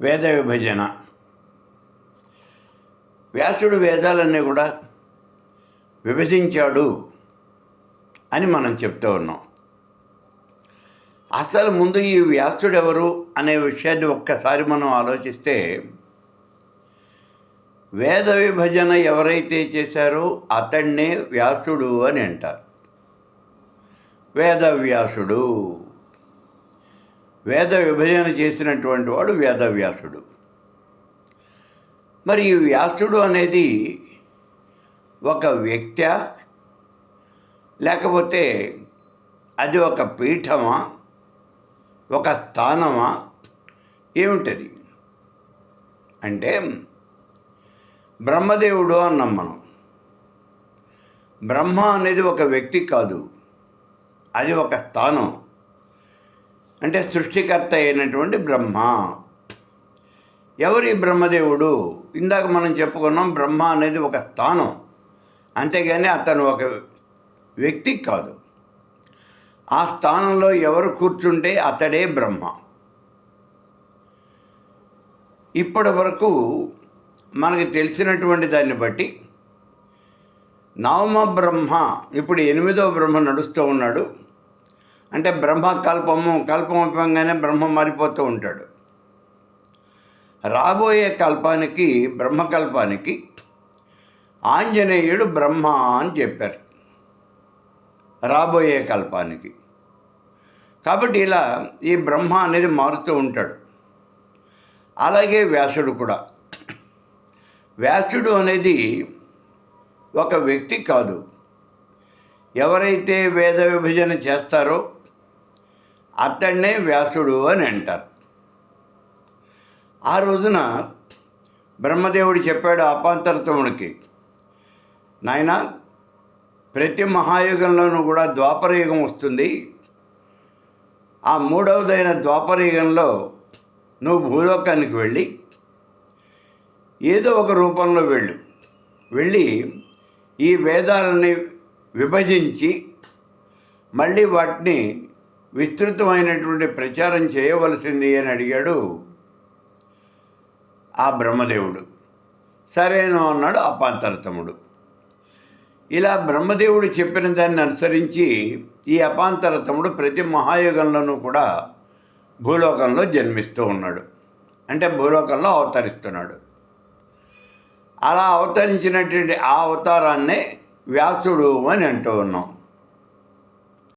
వేద విభజన వ్యాసుడు వేదాలన్నీ కూడా విభజించాడు అని మనం చెప్తూ ఉన్నాం. అసలు ముందు ఈ వ్యాసుడు ఎవరు అనే విషయాన్ని ఒక్కసారి మనం ఆలోచిస్తే వేద విభజన ఎవరైతే చేశారో అతన్నే వ్యాసుడు అని అంటారు. వేదవ్యాసుడు. వేద విభజన చేసినటువంటి వాడు వేదవ్యాసుడు. మరి ఈ వ్యాసుడు అనేది ఒక వ్యక్త లేకపోతే అది ఒక పీఠమా ఒక స్థానమా ఏమిటది? అంటే బ్రహ్మదేవుడు అన్నాం మనం. బ్రహ్మ అనేది ఒక వ్యక్తి కాదు అది ఒక స్థానం. అంటే సృష్టికర్త అయినటువంటి బ్రహ్మ. ఎవరి బ్రహ్మదేవుడు? ఇందాక మనం చెప్పుకున్నాం బ్రహ్మ అనేది ఒక స్థానం. అంతేగాని అతను ఒక వ్యక్తి కాదు. ఆ స్థానంలో ఎవరు కూర్చుంటే అతడే బ్రహ్మ. ఇప్పటి వరకు మనకి తెలిసినటువంటి దాన్ని బట్టి నవమ బ్రహ్మ ఇప్పుడు ఎనిమిదో బ్రహ్మ నడుస్తూ ఉన్నాడు. అంటే బ్రహ్మ కల్పము కల్పమపంగానే బ్రహ్మ మారిపోతూ ఉంటాడు. రాబోయే కల్పానికి బ్రహ్మకల్పానికి ఆంజనేయుడు బ్రహ్మ అని చెప్పారు. రాబోయే కల్పానికి. కాబట్టి ఇలా ఈ బ్రహ్మ అనేది మారుతూ ఉంటాడు. అలాగే వ్యాసుడు కూడా. వ్యాసుడు అనేది ఒక వ్యక్తి కాదు. ఎవరైతే వేద విభజన చేస్తారో అతన్నే వ్యాసుడు అని అంటారు. ఆ రోజున బ్రహ్మదేవుడు చెప్పాడు అపాంతరతమునికి నాయన ప్రతి మహాయుగంలోనూ కూడా ద్వాపరయుగం వస్తుంది. ఆ మూడవదైన ద్వాపరయుగంలో నువ్వు భూలోకానికి వెళ్ళి ఏదో ఒక రూపంలో వెళ్ళు. వెళ్ళి ఈ వేదాలని విభజించి మళ్ళీ వాటిని విస్తృతమైనటువంటి ప్రచారం చేయవలసింది అని అడిగాడు ఆ బ్రహ్మదేవుడు. సరేనో అన్నాడు అపాంతరతముడు. ఇలా బ్రహ్మదేవుడు చెప్పిన దాన్ని అనుసరించి ఈ అపాంతరతముడు ప్రతి మహాయుగంలోనూ కూడా భూలోకంలో జన్మిస్తూ ఉన్నాడు. అంటే భూలోకంలో అవతరిస్తున్నాడు. అలా అవతరించినటువంటి ఆ అవతారాన్నే వ్యాసుడు అని అంటూ ఉన్నాం.